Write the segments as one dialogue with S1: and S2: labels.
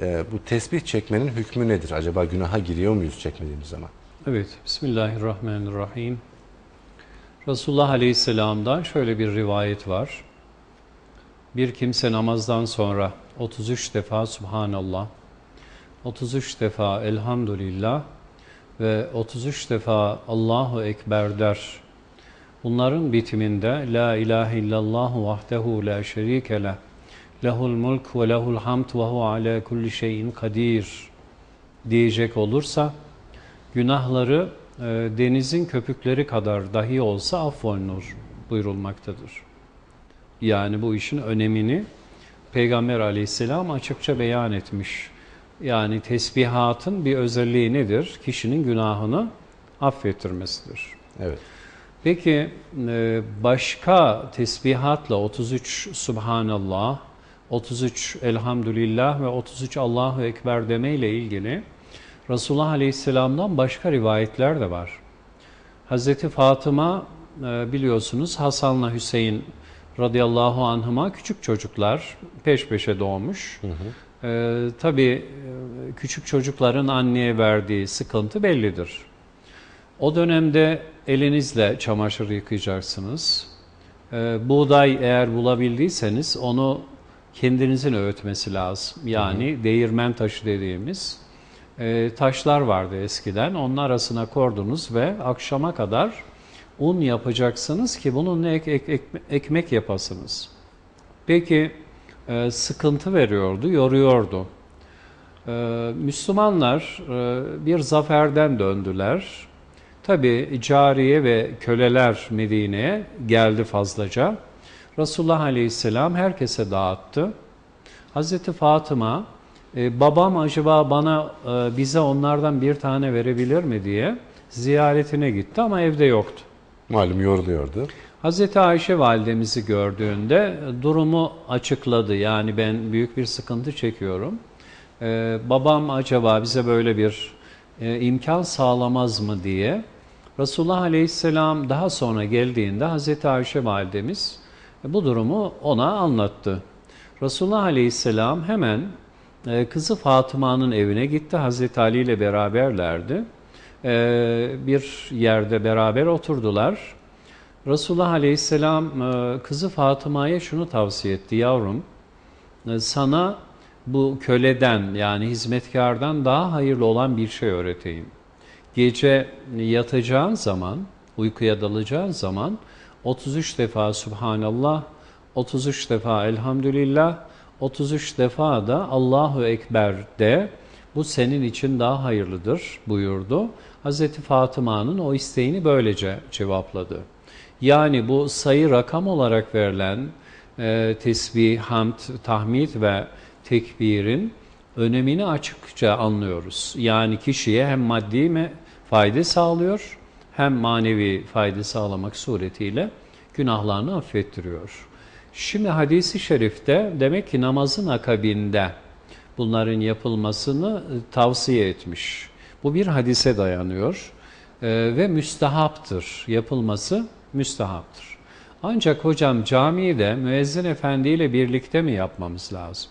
S1: Ee, bu tesbih çekmenin hükmü nedir? Acaba günaha giriyor muyuz çekmediğimiz zaman?
S2: Evet, Bismillahirrahmanirrahim. Resulullah Aleyhisselam'dan şöyle bir rivayet var. Bir kimse namazdan sonra 33 defa Subhanallah, 33 defa Elhamdülillah ve 33 defa Allahu Ekber der. Bunların bitiminde La ilahe illallah vahdehu la şerike leh. Lehul mulk ve lehul hamd ve hu ala kulli şeyin kadir diyecek olursa günahları e, denizin köpükleri kadar dahi olsa affolunur buyurulmaktadır. Yani bu işin önemini Peygamber aleyhisselam açıkça beyan etmiş. Yani tesbihatın bir özelliği nedir? Kişinin günahını affettirmesidir.
S1: Evet.
S2: Peki e, başka tesbihatla 33 Subhanallah, 33 Elhamdülillah ve 33 Allahu Ekber demeyle ilgili Resulullah Aleyhisselam'dan başka rivayetler de var. Hazreti Fatıma e, biliyorsunuz Hasan'la Hüseyin radıyallahu anhıma küçük çocuklar peş peşe doğmuş. Hı hı. Ee, tabii küçük çocukların anneye verdiği sıkıntı bellidir. O dönemde elinizle çamaşır yıkayacaksınız. Ee, buğday eğer bulabildiyseniz onu kendinizin öğütmesi lazım. Yani hı hı. değirmen taşı dediğimiz e, taşlar vardı eskiden. Onun arasına kordunuz ve akşama kadar un yapacaksınız ki bununla ek, ek, ek, ekmek yapasınız. Peki e, sıkıntı veriyordu, yoruyordu. E, Müslümanlar e, bir zaferden döndüler. Tabi cariye ve köleler Medine'ye geldi fazlaca. Resulullah Aleyhisselam herkese dağıttı. Hazreti Fatıma, e, babam acaba bana e, bize onlardan bir tane verebilir mi diye ziyaretine gitti ama evde yoktu.
S1: Malum yoruluyordu.
S2: Hazreti Ayşe validemizi gördüğünde durumu açıkladı. Yani ben büyük bir sıkıntı çekiyorum. Ee, babam acaba bize böyle bir e, imkan sağlamaz mı diye. Resulullah Aleyhisselam daha sonra geldiğinde Hazreti Ayşe validemiz e, bu durumu ona anlattı. Resulullah Aleyhisselam hemen e, kızı Fatıma'nın evine gitti. Hazreti Ali ile beraberlerdi. E, bir yerde beraber oturdular. Resulullah Aleyhisselam e, kızı Fatıma'ya şunu tavsiye etti. Yavrum e, sana bu köleden yani hizmetkardan daha hayırlı olan bir şey öğreteyim. Gece yatacağın zaman, uykuya dalacağın zaman 33 defa Subhanallah, 33 defa Elhamdülillah, 33 defa da Allahu Ekber de bu senin için daha hayırlıdır buyurdu. Hazreti Fatıma'nın o isteğini böylece cevapladı. Yani bu sayı rakam olarak verilen e, tesbih, hamd, tahmid ve tekbirin önemini açıkça anlıyoruz. Yani kişiye hem maddi mi fayda sağlıyor hem manevi fayda sağlamak suretiyle günahlarını affettiriyor. Şimdi hadisi şerifte demek ki namazın akabinde bunların yapılmasını e, tavsiye etmiş. Bu bir hadise dayanıyor e, ve müstehaptır yapılması müstehaptır. Ancak hocam camiyi de müezzin efendi ile birlikte mi yapmamız lazım?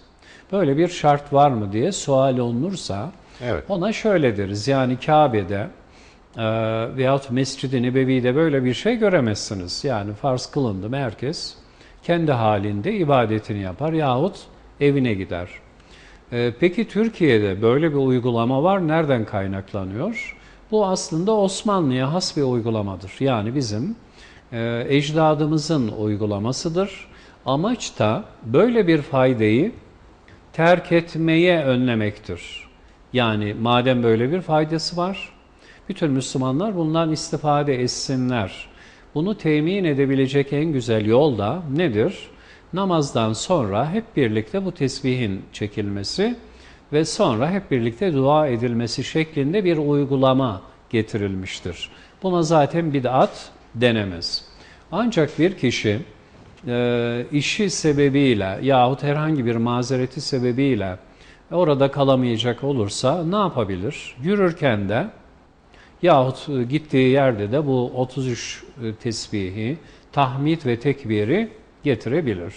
S2: Böyle bir şart var mı diye sual olunursa evet. ona şöyle deriz. Yani Kabe'de e, veyahut Mescid-i Nebevi'de böyle bir şey göremezsiniz. Yani farz kılındı mı herkes kendi halinde ibadetini yapar yahut evine gider. E, peki Türkiye'de böyle bir uygulama var. Nereden kaynaklanıyor? Bu aslında Osmanlı'ya has bir uygulamadır. Yani bizim e, ecdadımızın uygulamasıdır. Amaç da böyle bir faydayı terk etmeye önlemektir. Yani madem böyle bir faydası var, bütün Müslümanlar bundan istifade etsinler. Bunu temin edebilecek en güzel yol da nedir? Namazdan sonra hep birlikte bu tesbihin çekilmesi ve sonra hep birlikte dua edilmesi şeklinde bir uygulama getirilmiştir. Buna zaten bid'at denemez. Ancak bir kişi e, işi sebebiyle yahut herhangi bir mazereti sebebiyle orada kalamayacak olursa ne yapabilir? Yürürken de yahut e, gittiği yerde de bu 33 e, tesbihi, tahmid ve tekbiri getirebilir.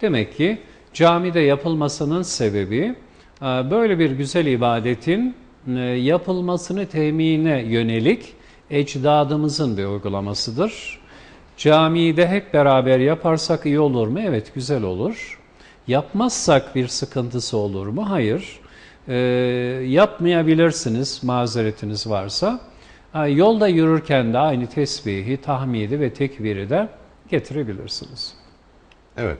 S2: Demek ki camide yapılmasının sebebi e, böyle bir güzel ibadetin e, yapılmasını temine yönelik ecdadımızın bir uygulamasıdır. Camide hep beraber yaparsak iyi olur mu? Evet güzel olur. Yapmazsak bir sıkıntısı olur mu? Hayır. Ee, yapmayabilirsiniz mazeretiniz varsa. Yolda yürürken de aynı tesbihi, tahmidi ve tekbiri de getirebilirsiniz.
S1: Evet.